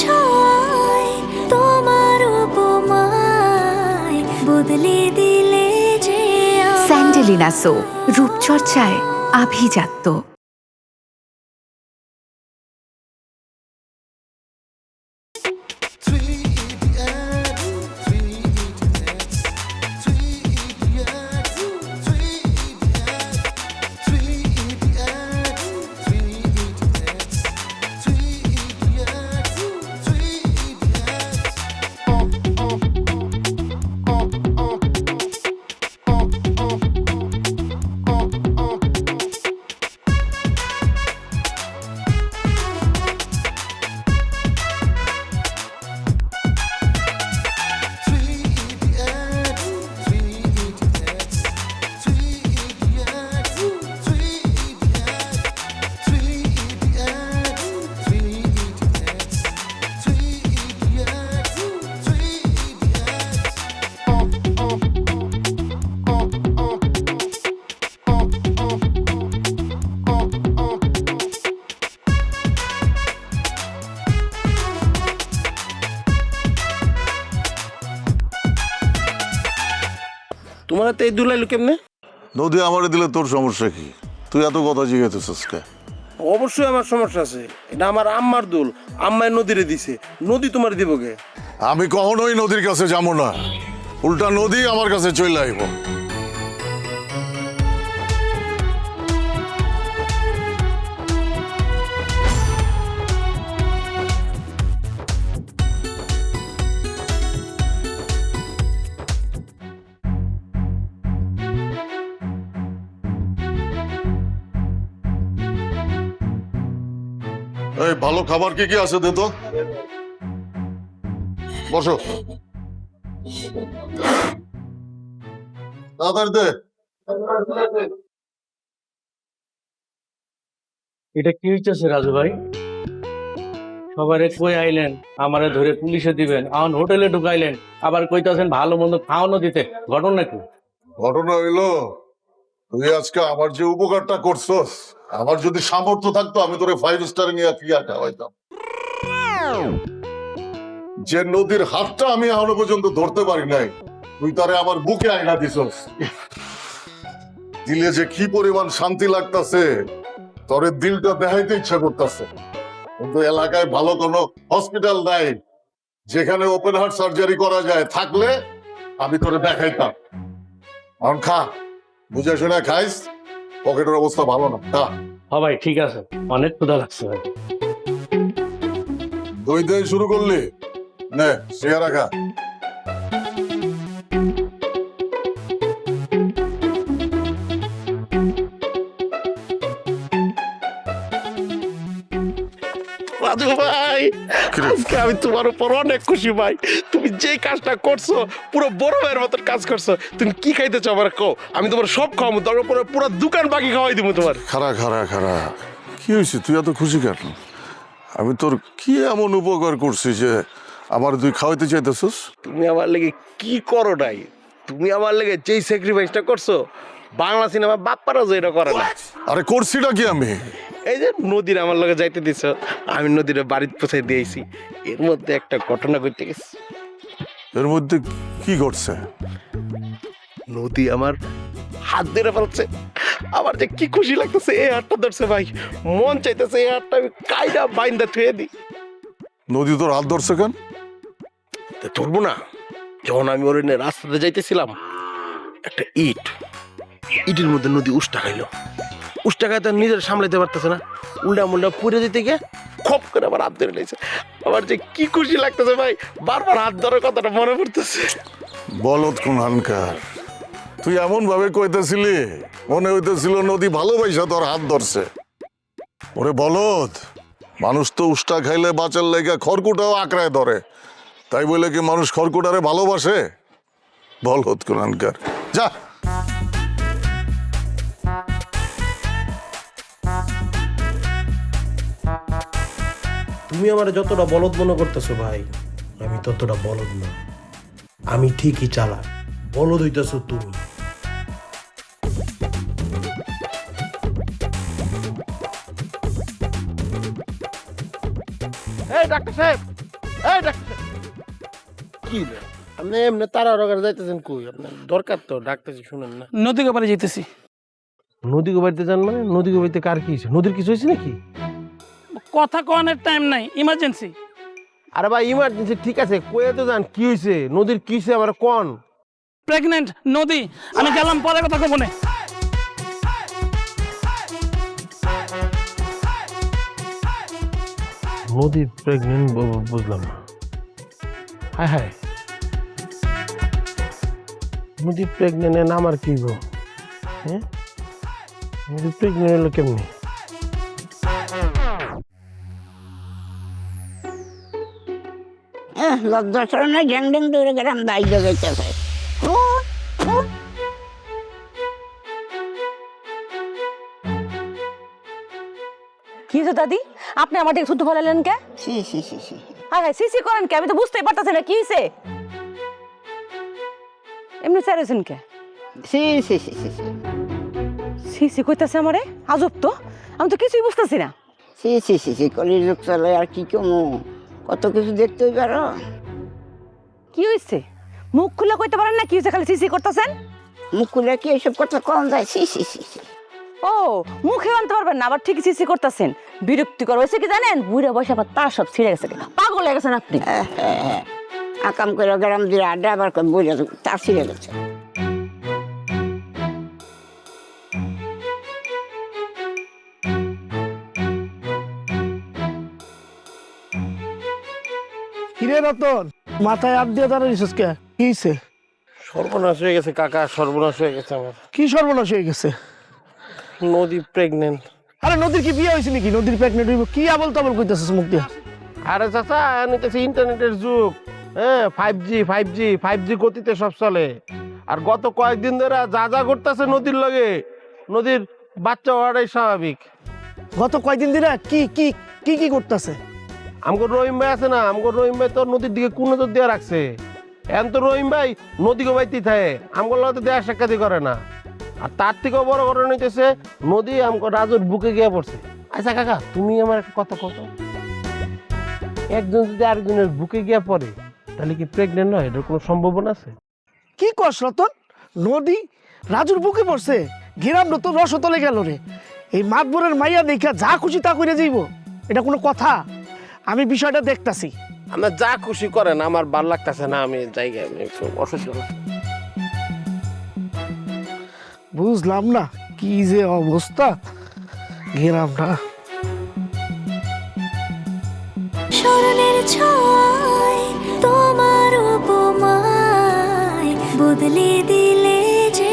ছোঁয়ায় তোমার বদলে দিলে যে। স্যান্ডেলিনা সো রূপচর্চায় আভিজাত্য তোমার তো এই দুলাইলো কেমনে? নদী আমারে দিলে তোর সমস্যা কি? তুই এত কথা জিজ্ঞেস কে অবশ্যই আমার সমস্যা আছে। এটা আমার আম্মার দুল। আম্মায় নদীরে দিছে। নদী তোমার দিব কে? আমি কখনোই নদীর কাছে যাব না। উল্টা নদী আমার কাছে চলে আইব। এই ভালো খাবার কি কি আছে দে তো? বসো। তাড়াতাড়ি দে। এটা কি হইতেছে রাজু ভাই? সবারে কই আইলেন? আমারে ধরে পুলিশে দিবেন। এখন হোটেলে ঢুকাইলেন। আবার কইতাছেন ভালো মন্দ খাওয়ানো দিতে। ঘটনা কি? ঘটনা হইল তুই আজকে আমার যে উপকারটা করছস আমার যদি সামর্থ্য থাকতো, আমি তোরে ফাইভ স্টার নিয়ে ক্রিয়া খাওয়াইতাম? যে নদীর হাতটা আমি এখনও পর্যন্ত ধরতে পারি নাই, তুই তারে আমার বুকে আয়না দিছস। দিলে যে কি পরিমাণ শান্তি লাগতাছে, তোরে দিলটা দেখাইতে ইচ্ছা করতেছে। কিন্তু এলাকায় ভালো কোনো হসপিটাল নাই, যেখানে ওপেন হার্ট সার্জারি করা যায়, থাকলে আমি তোরে দেখাইতাম। এখন খা বুঝে শুনে খাইস? পকেটের অবস্থা ভালো না। হ্যাঁ হ্যাঁ ভাই ঠিক আছে। অনেক ক্ষুধা লাগছে ভাই। দই দই শুরু করলে। নে সিগারা খা। রাজু ভাই। আজকে আমি তোমার উপর অনেক খুশি ভাই। তুমি যে কাজটা করছ পুরো বড় ভাইয়ের মতন কাজ করছ তুমি কি খাইতে চাও আমার কো আমি তোমার সব খাওয়াবো তার উপরে পুরো দোকান বাকি খাওয়াই দিব তোমার। খারা খারা খারা কি হয়েছে? তুই এত খুশি কেন? আমি তোর কি এমন উপকার করছি যে আমার তুই খাওয়াইতে চাইতেছিস? তুমি আমার লেগে কি করো নাই? তুমি আমার লেগে যেই স্যাক্রিফাইসটা করছ বাংলা সিনেমা বাপ্পারা যে এটা করে না। আরে করছিটা কি আমি? এই যে নদীর আমার লগে যাইতে দিছ আমি নদীর বাড়িতে পৌঁছাই দিয়েছি। এর মধ্যে একটা ঘটনা ঘটতে গেছে। এর মধ্যে কি ঘটছে? নদী আমার হাত ধরে ফেলছে। আমার যে কি খুশি লাগতেছে এই হাতটা ধরছে ভাই। মন চাইতেছে এই হাতটা আমি কাইডা বাইন্দা থুয়ে দিই। নদী তোর হাত ধরছে কেন? ধরবো না। যখন আমি ওর রাস্তাতে যাইতেছিলাম একটা ইট ইটের মধ্যে নদী উষ্টা খাইলো। উষ্টা খাই তার নিজের সামলাইতে পারতেছে না। উল্টা মুল্টা পুড়ে যেতে গিয়ে খপ করে আবার হাত ধরে নিয়েছে। আমার যে কি খুশি লাগতেছে ভাই, বারবার হাত ধরার কথাটা মনে পড়তেছে। বলত কোন হানকার? তুই এমন ভাবে কইতেছিলি, মনে হইতেছিল নদী ভালোবাসা তোর হাত ধরছে। ওরে বলদ, মানুষ তো উষ্টা খাইলে বাঁচার লেগে খড়কুটাও আঁকড়ায় ধরে। তাই বলে কি মানুষ খড়কুটারে ভালোবাসে? বলদ কোন হানকার। যা তুমি আমার যতটা বলদ মনে করতেছো ভাই আমি ততটা বলদ না। আমি ঠিকই চালাক বলদ হইতেছো তুমি। এই ডাক্তার সাহেব এই ডাক্তার কি রে? আপনি এমনি তারা রগার যাইতেছেন কই? আপনার দরকার তো ডাক্তার শুনেন না। নদী পারে যেতেছি নদী গোবাইতে যান মানে? নদী গোবাইতে কার কি হয়েছে নদীর কিছু হয়েছে নাকি? কথা কনের টাইম নাই ইমার্জেন্সি আরে ভাই ইমার্জেন্সি ঠিক আছে কয়ে তো যান কি হয়েছে নদীর কি হয়েছে আমার কোন? প্রেগনেন্ট নদী। আমি গেলাম পরে কথা কব না। নদী প্রেগনেন্ট বুঝলাম না। হায় হায়। নদী প্রেগনেন্ট নাম আর কি গো? হ্যাঁ? নদী প্রেগনেন্ট হলো কেমনি? লজ্জা সরণে ঢ্যাং ঢ্যাং দৌড়ে গেলাম দাই জগাইতেছে কি হয়েছে দাদি? আপনি আমার দিকে থুতু ফেলালেন কে? সি সি সি সি। হ্যাঁ হ্যাঁ সিসি করেন কে? আমি তো বুঝতেই পারতেছি না কি হয়েছে? এমনি চাইছেন কে? সি সি সি সি সিসি কইতাছে আমারে? আজব তো। আমি তো কিছুই বুঝতেছি না। সি সি সি সি কলির যুগ চলে আর কি কমু? কত কিছু দেখতেই পারো কি হয়েছে মুখ খুলে কইতে পারেন না কি হয়েছে খালি সিসি করতেছেন? মুখ খুলে কি এসব কথা কম যায়? সি সি সি ও মুখে আনতে পারবেন না আবার ঠিক সিসি করতেছেন। বিরক্তিকর হয়েছে কি জানেন? বুড়া বয়সে আবার তার সব ছিঁড়ে গেছে কিনা। পাগল হয়ে গেছেন আপনি। আকাম করে গেলাম দিয়ে আড্ডা আবার বইলে তার ছিঁড়ে গেছে। হিরে রতন মাথায় হাত দিয়ে দাঁড়িয়েছিস কে? কি সর্বনাশ হয়ে গেছে কাকা সর্বনাশ হয়ে গেছে আমার। কি সর্বনাশ হয়ে গেছে? নদী প্রেগনেন্ট আরে নদীর কি বিয়ে হয়েছে নাকি? নদীর প্রেগনেন্ট হইব। কি আবল তাবল কইতেছিস মুখ দিয়ে? আরে চাচা নিতেছে ইন্টারনেটের যুগ। হ্যাঁ five G five G five G গতিতে সব চলে। আর গত কয়েকদিন ধরে যা যা করতেছে নদীর লগে নদীর বাচ্চা হওয়াটাই স্বাভাবিক। গত কয়েকদিন ধরে কি কি কি কি করতেছে আমগো রহিম ভাই আছে না, আমগো রহিম ভাই তো নদীর দিকে কোন নজর দিয়ে রাখছে? এখন তো রহিম ভাই নদী গোবাইতেই থাকে, আমগো তো দেয়া সাক্ষাৎই করে না। আর তার থেকেও বড় ঘটনা হইতেছে, নদী আমগো রাজুর বুকে গিয়ে পড়ছে। আচ্ছা কাকা, তুমি আমার একটা কথা কত একজন যদি আরেকজনের বুকে গিয়ে পড়ে, তাহলে কি প্রেগনেন্ট হয়? এটার কোনো সম্ভাবনা আছে? কি কস রতন? নদী রাজুর বুকে পড়ছে? গেরাম তো রসতলে গেল রে। এই মাতবরের মাইয়া দেখা যা খুশি তা করে যাইব। এটা কোনো কথা? আমি বিষয়টা দেখতাছি। আমার যা খুশি করেন আমার ভালো লাগতেছে না আমি জায়গায় আমি একটু অসুস্থ। বুঝলাম না কি যে অবস্থা। গেরাম না। স্মরণের ছয় তোমার উপমায় বদলে দিলে যে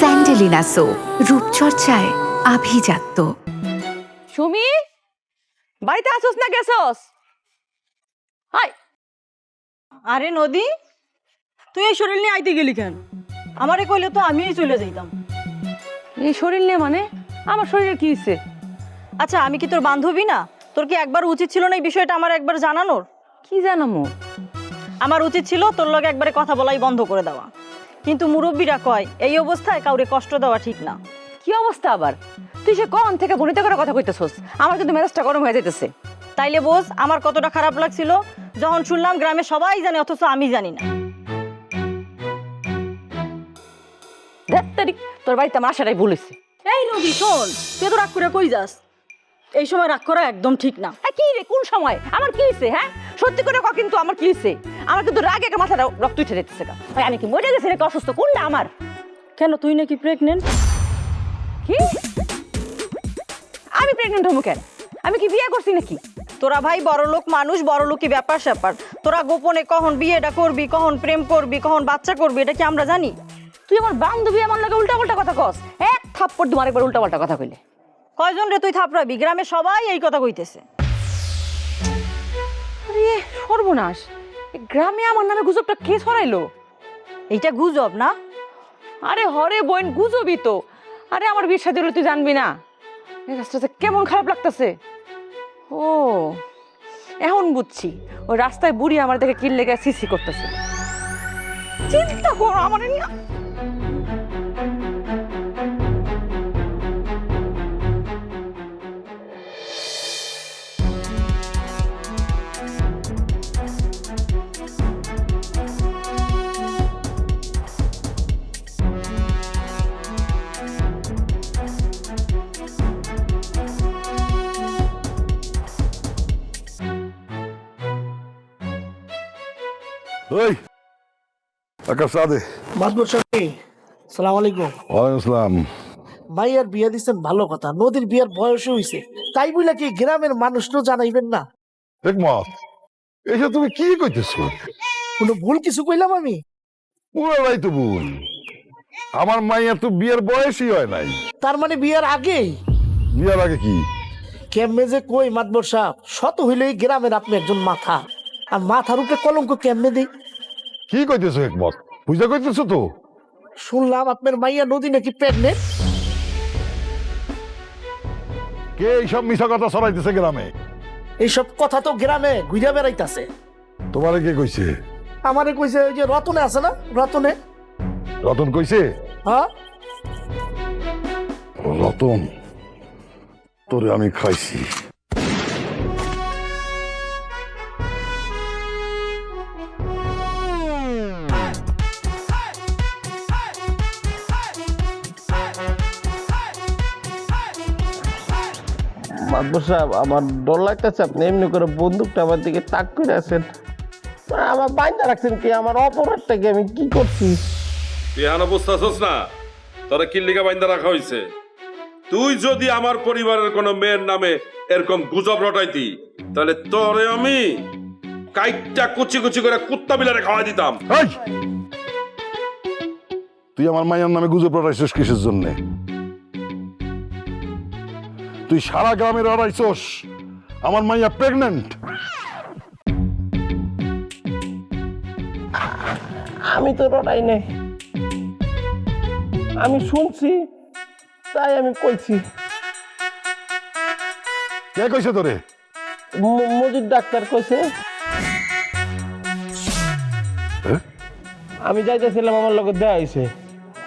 স্যান্ডেলিনা সো রূপচর্চায় আভিজাত্য। সুমি? বাড়িতে আসোস না গেছস। হাই। আরে নদী তুই এই শরীর নিয়ে আইতে গেলি কেন? আমারে কইলে তো আমিই চলে যাইতাম। এই শরীর নিয়ে মানে? আমার শরীরে কি হয়েছে আচ্ছা আমি কি তোর বান্ধবী না? তোর কি একবার উচিত ছিল না এই বিষয়টা আমার একবার জানানোর? কি জানো মো আমার উচিত ছিল তোর লগে একবারে কথা বলাই বন্ধ করে দেওয়া। কিন্তু মুরব্বীরা কয় এই অবস্থায় কাউরে কষ্ট দেওয়া ঠিক না। কি অবস্থা আবার? তুই সে কখন থেকে বনিতে করে কথা কইতেছস? আমার কিন্তু মেজাজটা গরম হয়ে যাইতেছে। তাইলে বোঝ আমার কতটা খারাপ লাগছিল? যখন শুনলাম গ্রামে সবাই জানে অথচ আমি জানি না। ধ্যাৎ তারিখ, তোর বাড়িতে আমার আসাটাই ভুলেছে এই নদী শোন তুই তো রাগ করে কই যাস? এই সময় রাগ করা একদম ঠিক না। হ্যাঁ কি রে কোন সময়? আমার কি হয়েছে হ্যাঁ? সত্যি করে ক কিন্তু আমার কি হয়েছে আমার কিন্তু রাগে একটা মাথাটা রক্ত উঠে যেতেছে। ভাই, আমি কি মরে গেছি নাকি অসুস্থ? কোনটা আমার? কেন তুই নাকি প্রেগনেন্ট কি? প্রেগনেন্ট হব কেন? আমি কি বিয়ে করছি নাকি? তোরা ভাই বড় লোক মানুষ বড় লোকই ব্যাপার স্যাপার। তোরা গোপনে কখন বিয়েটা করবি কখন প্রেম করবি কখন বাচ্চা করবি এটা কি আমরা জানি? তুই আমার বান্ধবী আমার লাগে উল্টা পাল্টা কথা কস। এক থাপ্পড় তোমার একবার উল্টা পাল্টা কথা কইলে। কয়জন রে তুই থাপড়াবি? গ্রামে সবাই এই কথা কইতেছে। আরে সর্বনাশ। গ্রামে আমার নামে গুজবটা কে ছড়াইলো? এইটা গুজব না? আরে হরে বোন গুজবই তো। আরে আমার বিয়ের সাথে তুই জানবি না। যে কেমন খারাপ লাগতেছে? ও, এখন বুঝছি। ও রাস্তায় বুড়ি আমার দেখে কিল লেগে সিসি করতেছে। চিন্তা করো আমার নিয়ে ওই আকাশ সাদে। মাদবর সাহেব সালাম আলাইকুম। ওয়ালাইকুম আসসালাম মাইয়ার বিয়া দিচ্ছেন ভালো কথা নদীর বিয়ার বয়স হইছে। তাই বলে কি গ্রামের মানুষ তো জানাইবেন না? একমত এসে তুমি কি কইতেছো? কোনো ভুল কিছু কইলাম আমি? পুরাই তো ভুল। আমার মাইয়া তো বিয়ের বয়সই হয় নাই। তার মানে বিয়ার আগেই বিয়ের আগে কি? কেমনে যে কই মাতবর সাহেব শত হইলেই গ্রামের আপনি একজন মাথা। আর মাথার উপরে কলঙ্ক কেমনে দেই? কি কইতেছো একমত? বুঝতে কইতেছো তো? শুনলাম আপনার মাইয়া নদী নাকি প্রেগনেন্ট কে এইসব মিশা কথা ছড়াইতেছে গ্রামে? এইসব কথা তো গ্রামে ঘুরে বেড়াইতাছে। তোমারে কে কইছে? আমারে কইছে ওই যে রতনে আছে না? রতনে। রতন কইছে? হ্যাঁ। রতন তোরে আমি খাইছি। মাদবর সাহেব আমার ডর লাগতেছে আপনি এমনি করে বন্দুকটা আমার দিকে তাক করে আছেন। আমার বাইন্দা রাখছেন কি? আমার অপরাধটা কি? আমি কি করছি? তুই এখনও বুঝতেছস না? তোরা কিল্লিকা বাইন্দা রাখা হয়েছে তুই যদি আমার পরিবারের কোনো মেয়ের নামে এরকম গুজব রটাইতি তাহলে তোরে আমি কাইটটা কুচি কুচি করে কুত্তা বিলারে খাওয়াই দিতাম। এই! তুই আমার মায়ের নামে গুজব রটাইছিস কিসের জন্যে? তুই সারা গ্রামে রটাইছস আমার মাইয়া প্রেগনেন্ট আমি তো রটাই নাই। আমি শুনছি তাই আমি কইছি। কে কইছে তোরে? মজুর ডাক্তার কইছে। হ্যাঁ? আমি যাইতেছিলাম আমার লোকে দেওয়া হয়েছে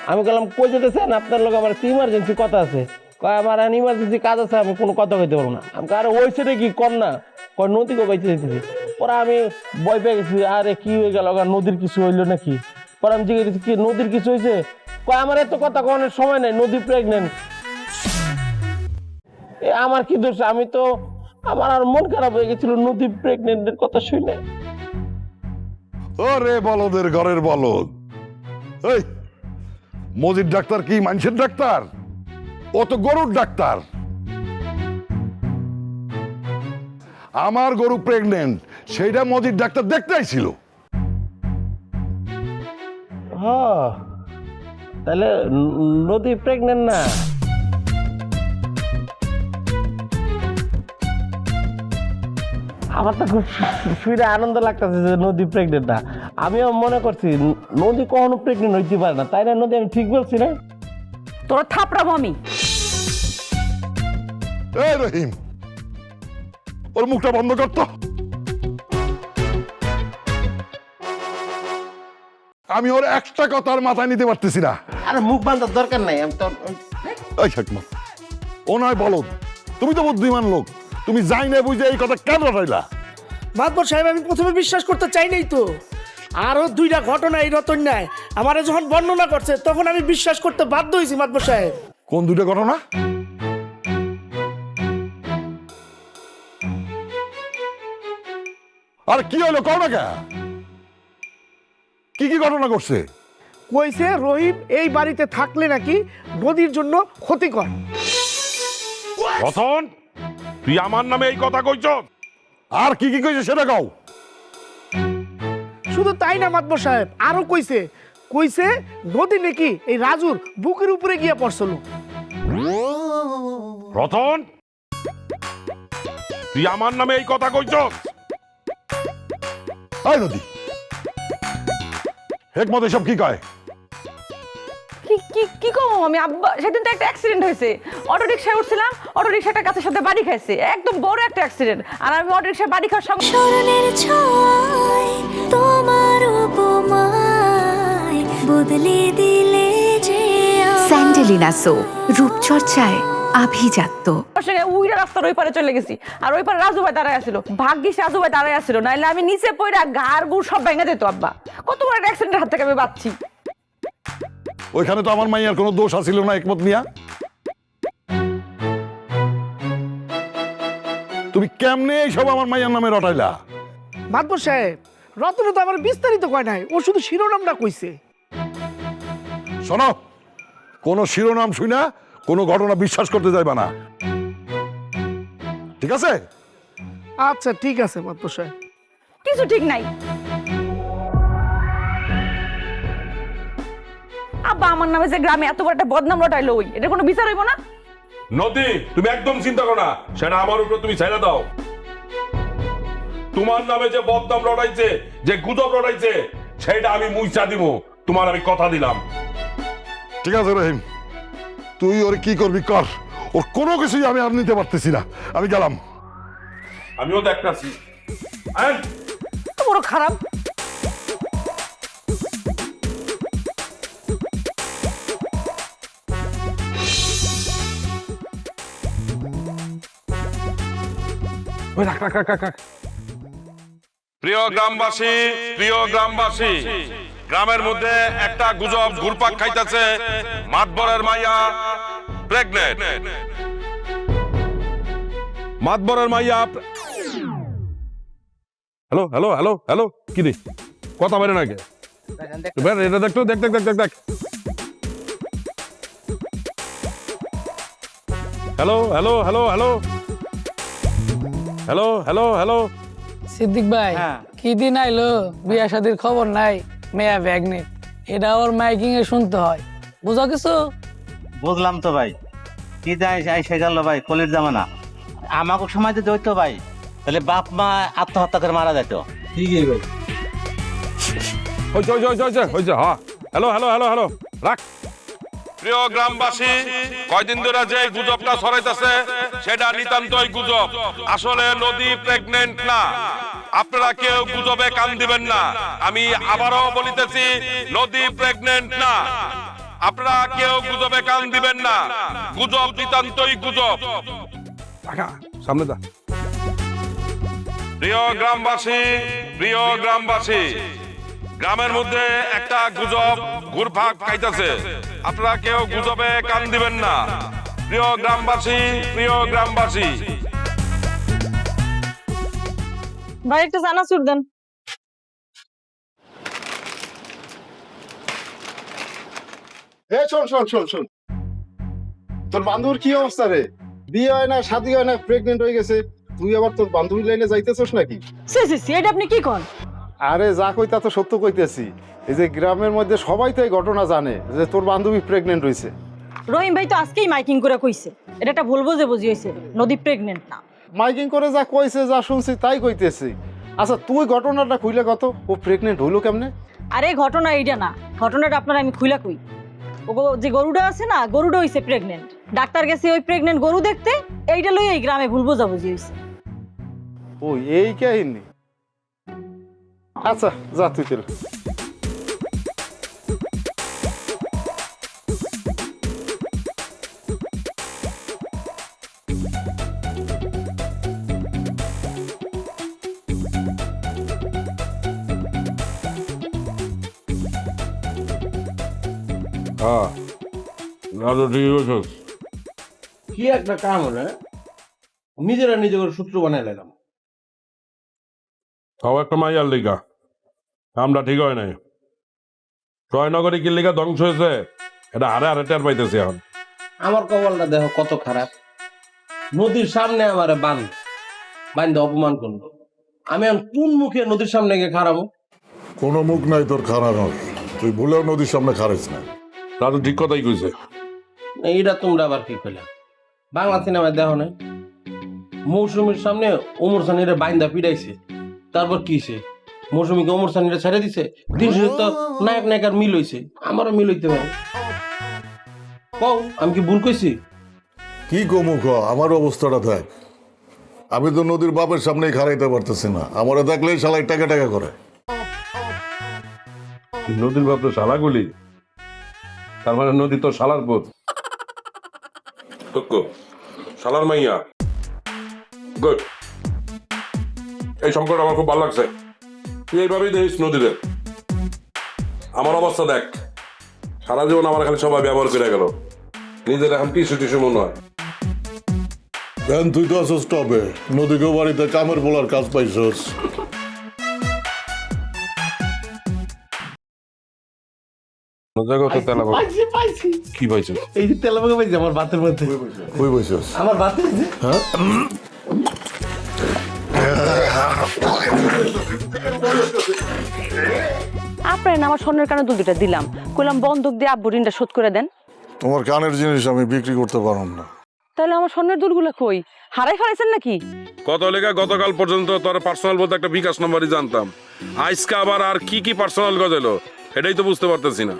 আমি বললাম কই যেতেছেন? আপনার লোক আমার ইমার্জেন্সি কথা আছে। কয়, আমার ইমার্জেন্সি কাজ আছে, আমি কোনো কথা কইতে পারব না। আমি আরে ওই সেটা কি কর না? কয়, নদী কো বাইতে যেতেছি পরে আমি ভয় পেয়ে গেছি, আরে কি হয়ে গেল? নদীর কিছু হইল নাকি? পরে আমি জিজ্ঞেস কি নদীর কিছু হয়েছে কয়, আমার এত কথা কনের সময় নেই, নদী প্রেগনেন্ট এ, আমার কি দোষ? আমি তো, আমার আর মন খারাপ হয়ে গেছিল, নদী প্রেগনেন্টের কথা শুনে ওরে বলদের ঘরের বলদ। এই মজির ডাক্তার কি মানুষের ডাক্তার? ও তো গরুর ডাক্তার? আমার গরু প্রেগনেন্ট সেইটা মজির ডাক্তার দেখতে আইছিল হ তাহলে নদী প্রেগনেন্ট না? আমার তো খুব শুনে আনন্দ লাগতেছে যে নদী প্রেগনেন্ট না। আমিও মনে করছি, নদী কখনো প্রেগনেন্ট হইতে পারে না। তাই না, নদী আমি ঠিক বলছি না? তোরা থাপড়াবো আমি এই রহিম ওর মুখটা বন্ধ করতো আমি ওর একটা কথার মাথায় নিতে পারতেছি না। আরে মুখ বাঁধার দরকার নাই আমি তো এই ঠাকমা ও নয় বলদ তুমি তো বুদ্ধিমান লোক তুমি যাই না বুঝে এই কথা কেন রটাইলা মাতবর সাহেব আমি প্রথমে বিশ্বাস করতে চাই নাই তো। আরও দুইটা ঘটনা এই রতন নাই আমারে যখন বর্ণনা করছে তখন আমি বিশ্বাস করতে বাধ্য হয়েছি মাতবর সাহেব। কোন দুটো ঘটনা? আর কি হলো কও না কে? কি কি ঘটনা করছে কইছে রহিম এই বাড়িতে থাকলে নাকি নদীর জন্য ক্ষতিকর। রতন তুই আমার নামে এই কথা কইছ? আর কি কি কইছে সেটা কও। শুধু তাই না মাতব সাহেব? আরও কইছে। কইছে নদী নাকি এই রাজুর বুকের উপরে গিয়া পড়ছিল। রতন! তুই আমার নামে এই কথা কইছ আয় নদী। হেকমত এসব কি কয়? কি কি কম আমি? আব্বা সেদিন তো একটা অ্যাক্সিডেন্ট হয়েছে। অটো রিক্সায় উঠছিলাম অটো রিক্সাটা কাছের সাথে বাড়ি খাইছে। একদম বড় একটা অ্যাক্সিডেন্ট আর আমি অটো রিক্সায় বাড়ি খাওয়ার সঙ্গে স্মরণের ছয় তোমার উপমায় বদলে দিলে যে স্যান্ডেলিনা সো রূপচর্চায় আভিজাত্য। সঙ্গে উইরা রাস্তার ওই পারে চলে গেছি। আর ওই পারে রাজু ভাই দাঁড়ায় আসছিল ভাগ্যিস রাজু ভাই দাঁড়ায় আসছিল নাইলে আমি নিচে পড়ে ঘাড় গুড় সব ভেঙে যেত আব্বা। কত বড় একটা অ্যাক্সিডেন্টের হাত থেকে আমি বাঁচছি। ওইখানে তো আমার মাইয়ার কোনো দোষ আছিল না একমত মিয়া। তুমি কেমনে এইসব আমার মাইয়ার নামে রটাইলা? মাতবর সাহেব রতনে তো আমার বিস্তারিত কয় নাই ও শুধু শিরোনামটা কইছে। শোনো কোনো শিরোনাম শুই না কোনো ঘটনা বিশ্বাস করতে যাইবা না। ঠিক আছে? আচ্ছা ঠিক আছে মাত্র সাহেব। কিছু ঠিক নাই। আব্বা আমার নামে যে গ্রামে এত বড় একটা বদনাম রটাইলো ওই এটা কোনো বিচার হইব না? নদী তুমি একদম চিন্তা করো না। সেটা আমার উপরে তুমি ছেড়ে দাও। তোমার নামে যে বদনাম লড়াইছে যে গুজব লড়াইছে সেটা আমি মুইচা দিব। তোমার আমি কথা দিলাম। ঠিক আছে রহিম। তুই ওর কি করবি কর। ওর কোনো কিছুই আমি আর নিতে পারতেছি না। আমি গেলাম। আমিও দেখতাছি। হ্যাঁ তো বড় খারাপ। ওই রাখ রাখ রাখ রাখ। প্রিয় গ্রামবাসী প্রিয় গ্রামবাসী গ্রামের মধ্যে একটা গুজব ঘুরপাক খাইতেছে মাতবরের মাইয়া প্রেগনেন্ট। মাতবরের মাইয়া হ্যালো হ্যালো হ্যালো হ্যালো কি রে? কথা বাইরে নাকি বের, এটা দেখ তো দেখ দেখ দেখ দেখ দেখ। Hello hello hello hello. Hello hello hello Siddique ভাই কি দিন আইলো? বিয়া শাদির খবর নাই মেয়া ব্যাগনে এটা ওর মাইকিং এ শুনতে হয়। বুঝো কিছু? বুঝলাম তো ভাই। কি যাই এসে গেল ভাই কলির জামানা। আমাকে সময় যদি হইতো ভাই। তাহলে বাপ মা আত্মহত্যা করে মারা যেত। হয়েছে হয়েছে হয়েছে হয়েছে হয়েছে হ্যাঁ। হ্যালো হ্যালো হ্যালো হ্যালো রাখ। প্রিয় গ্রামবাসী কয়দিন ধরে যে গুজবটা ছড়াইতেছে সেটা নিতান্তই গুজব। আসলে নদী প্রেগনেন্ট না। আপনারা কেউ গুজবে কান দিবেন না। আমি আবারও বলিতেছি নদী প্রেগনেন্ট না। আপনারা কেউ গুজবে কান দিবেন না। গুজব নিতান্তই গুজব। সামনে দা প্রিয় গ্রামবাসী প্রিয় গ্রামবাসী গ্রামের মধ্যে একটা গুজব ঘুরফাক খাইতেছে। আপনারা কেউ গুজবে কান দিবেন না। প্রিয় গ্রামবাসী প্রিয় গ্রামবাসী। ভাই একটা চানাচুর দেন। এ শোন শোন শোন শোন। তোর বান্ধবীর কি অবস্থা রে? বিয়ে হয় না শাদি হয় না প্রেগনেন্ট হয়ে গেছে। তুই আবার তোর বান্ধবী লাইনে যাইতেছস নাকি? সে সে সে এটা আপনি কি কন? আরে যা কই তা তো সত্য কইতেছি। এই যে গ্রামের মধ্যে সবাই তো এই ঘটনা জানে যে তোর বান্ধবী প্রেগনেন্ট হয়েছে রহিম ভাই তো আজকেই মাইকিং করে কইছে। এটা একটা ভুল বুঝে বুঝি হয়েছে নদী প্রেগনেন্ট না। মাইকিং করে যা কইছে যা শুনছি তাই কইতেছি। আচ্ছা তুই ঘটনাটা খুইলে কত? ও প্রেগনেন্ট হইল কেমনে? আরে ঘটনা এইটা না। ঘটনাটা আপনার আমি খুইলা কই। ও যে গরুটা আছে না গরুটা হইছে প্রেগনেন্ট ডাক্তার গেছে ওই প্রেগনেন্ট গরু দেখতে এইটা লই এই গ্রামে ভুল বোঝাবুঝি হইছে। ও এই কাহিনী। আচ্ছা যা তুই তেল না তো ঠিক বলছিস কি একটা কাম হলো হ্যাঁ? নিজেরা নিজে করে সূত্র বানাই লাইলাম। তাও একটা মাইয়ার লিগা। কামটা ঠিক হয় নাই। জয়নগরী কি লিগা ধ্বংস হয়েছে? এটা হারে হারে টের পাইতেছি এখন। আমার কপালটা দেখো কত খারাপ। নদীর সামনে আমার বান বান্ধে অপমান করল। আমি এখন কোন মুখে নদীর সামনে গিয়ে খারাপ কোনো মুখ নাই তোর খারানোর তুই ভুলেও নদীর সামনে খারিস না। দাদু ঠিক কথাই কইছে। এইটা তোমরা আবার কি কইলা? বাংলা সিনেমায় দেখো না মৌসুমীর সামনে ওমর সানিরে বাইন্দা পিড়াইছে তারপর কি সে মৌসুমীকে ওমর সানিরে ছেড়ে দিছে? তো নায়ক নায়িকার মিল হইছে। আমারও মিল হইতে পারে। কও আমি কি ভুল কইছি? কি কমুখ আমার অবস্থাটা দেখ। আমি তো নদীর বাপের সামনেই খারাইতে পারতেছি না। আমারে দেখলেই শালাই টাকা টাকা করে। নদীর বাপ তো শালাগুলি? তার মানে নদী তো শালার পথ। শালার মাইয়া। গুড এই সম্পর্কটা আমার খুব ভালো লাগছে। তুই এইভাবেই দেখিস নদীতে। আমার অবস্থা দেখ। সারা জীবন আমার খালি সবাই ব্যবহার করে গেল। নিজের এখন টিসু টিসু মনে হয়। তুই তো আছিস টবে। নদীকে বাড়িতে কামের বলার কাজ পাইছস। পাইছি পাইছি কি পাইছো এই যে তেলাবাগা পাইছি আমার বাতের মধ্যে কই আমার বাতে আপনার আমার স্বর্ণের কানে দুধটা দিলাম। কইলাম বন্ধক দিয়ে আব্বু ঋণটা শোধ করে দেন। তোমার কানের জিনিস আমি বিক্রি করতে পারব না। তাহলে আমার স্বর্ণের দুলগুলো কই? হারাই ফেলাইছেন নাকি? কত লেখা গতকাল পর্যন্ত তোর পার্সোনাল বলতে একটা বিকাশ নম্বরই জানতাম। আজকে আবার আর কি কি পার্সোনাল গজেলো এটাই তো বুঝতে পারতেছি না।